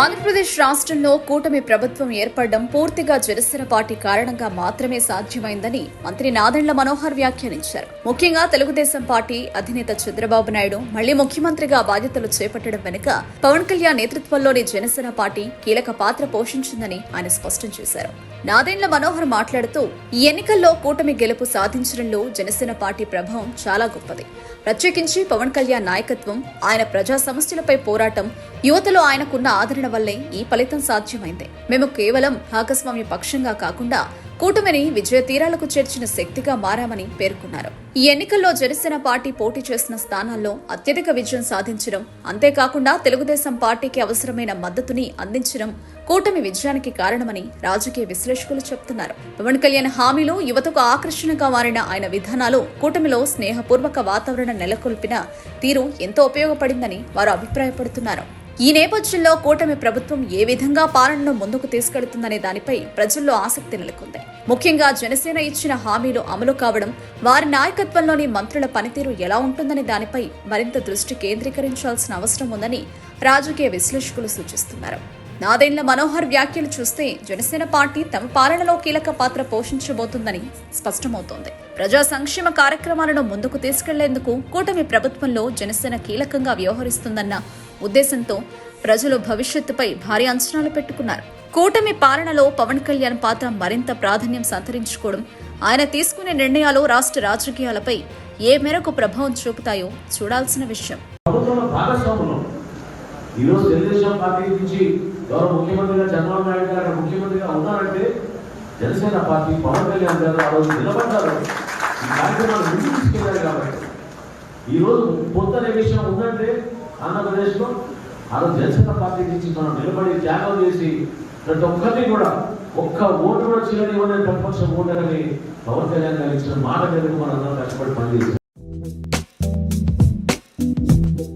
ఆంధ్రప్రదేశ్ రాష్ట్రంలో కూటమి ప్రభుత్వం ఏర్పడడం పూర్తిగా జనసేన పార్టీ కారణంగా మాత్రమే సాధ్యమైందని మంత్రి నాదెండ్ల మనోహర్ వ్యాఖ్యానించారు. ముఖ్యంగా తెలుగుదేశం పార్టీ అధినేత చంద్రబాబు నాయుడు మళ్ళీ ముఖ్యమంత్రిగా బాధ్యతలు చేపట్టడం వెనుక పవన్ కళ్యాణ్ నేతృత్వంలోని జనసేన పార్టీ కీలక పాత్ర పోషించిందని ఆయన స్పష్టం చేశారు. నాదెండ్ల మనోహర్ మాట్లాడుతూ ఈ ఎన్నికల్లో కూటమి గెలుపు సాధించడంలో జనసేన పార్టీ ప్రభావం చాలా గొప్పది. ప్రత్యేకించి పవన్ కళ్యాణ్ నాయకత్వం ఆయన ప్రజా సమస్యలపై పోరాటం యువతలో ఆయనకున్న ఆదరణ వల్లే ఈ ఫలితం సాధ్యమైంది. మేము కేవలం భాగస్వామ్య పక్షంగా కాకుండా కూటమిని విజయ తీరాలకు చేర్చిన శక్తిగా మారామని పేర్కొన్నారు. ఈ ఎన్నికల్లో జనసేన పార్టీ పోటీ చేసిన స్థానాల్లో అత్యధిక విజయం సాధించడం అంతేకాకుండా తెలుగుదేశం పార్టీకి అవసరమైన మద్దతుని అందించడం కూటమి విజయానికి కారణమని రాజకీయ విశ్లేషకులు చెబుతున్నారు పవన్ కళ్యాణ్ హామీలు యువతకు ఆకర్షణగా మారిన ఆయన విధానాలు కూటమిలో స్నేహపూర్వక వాతావరణం నెలకొల్పిన తీరు ఎంతో ఉపయోగపడిందని వారు అభిప్రాయపడుతున్నారు. ఈ నేపథ్యంలో కూటమి ప్రభుత్వం ఏ విధంగా పాలనను ముందుకు తీసుకెళ్తుందనే దానిపై ప్రజల్లో ఆసక్తి నెలకొంది. ముఖ్యంగా జనసేన ఇచ్చిన హామీలు అమలు కావడం వారి నాయకత్వంలోని మంత్రుల పనితీరు ఎలా ఉంటుందనే దానిపై మరింత దృష్టి కేంద్రీకరించాల్సిన అవసరం ఉందని రాజకీయ విశ్లేషకులు సూచిస్తున్నారు. నాదేండ్ల మనోహర్ వ్యాఖ్యలు చూస్తే జనసేన పార్టీ తమ పాలనలో కీలక పాత్ర పోషించబోతుందని స్పష్టమవుతోంది. ప్రజా సంక్షేమ కార్యక్రమాలను ముందుకు తీసుకెళ్ళేందుకు కూటమి ప్రభుత్వంలో జనసేన కీలకంగా వ్యవహరిస్తుందన్న ఉద్దేశంతో ప్రజలు భవిష్యత్తుపై భారీ అంచనాలు పెట్టుకున్నారు. కూటమి పాలనలో పవన్ కళ్యాణ్ పాత్ర మరింత ప్రాధాన్యం సంతరించుకోవడం ఆయన తీసుకునే నిర్ణయాలు రాష్ట్ర రాజకీయాలపై ఏ మేరకు ప్రభావం చూపుతాయో చూడాల్సిన విషయం. ఈరోజు తెలుగుదేశం పార్టీ నుంచి గౌరవ ముఖ్యమంత్రిగా చంద్రబాబు నాయుడు గారు ముఖ్యమంత్రిగా ఉన్నారంటే జనసేన పార్టీ పవన్ కళ్యాణ్ గారు ఆ రోజు నిలబడ్డారు. ఈ కార్యక్రమాలు ముందు తీసుకెళ్ళారు కాబట్టి. ఈరోజు రోజు విషయం ఉందంటే ఆంధ్రప్రదేశ్లో ఆ రోజు జనసేన పార్టీ నుంచి మనం నిలబడి త్యాగం చేసి ప్రతి ఒక్కరిని కూడా ఒక్క ఓటు కూడా చేయనివ్వని ప్రతిపక్షం ఓటర్ని పవన్ కళ్యాణ్ గారు ఇచ్చిన మాట మేరకు మనందరం కష్టపడి పనిచేసాం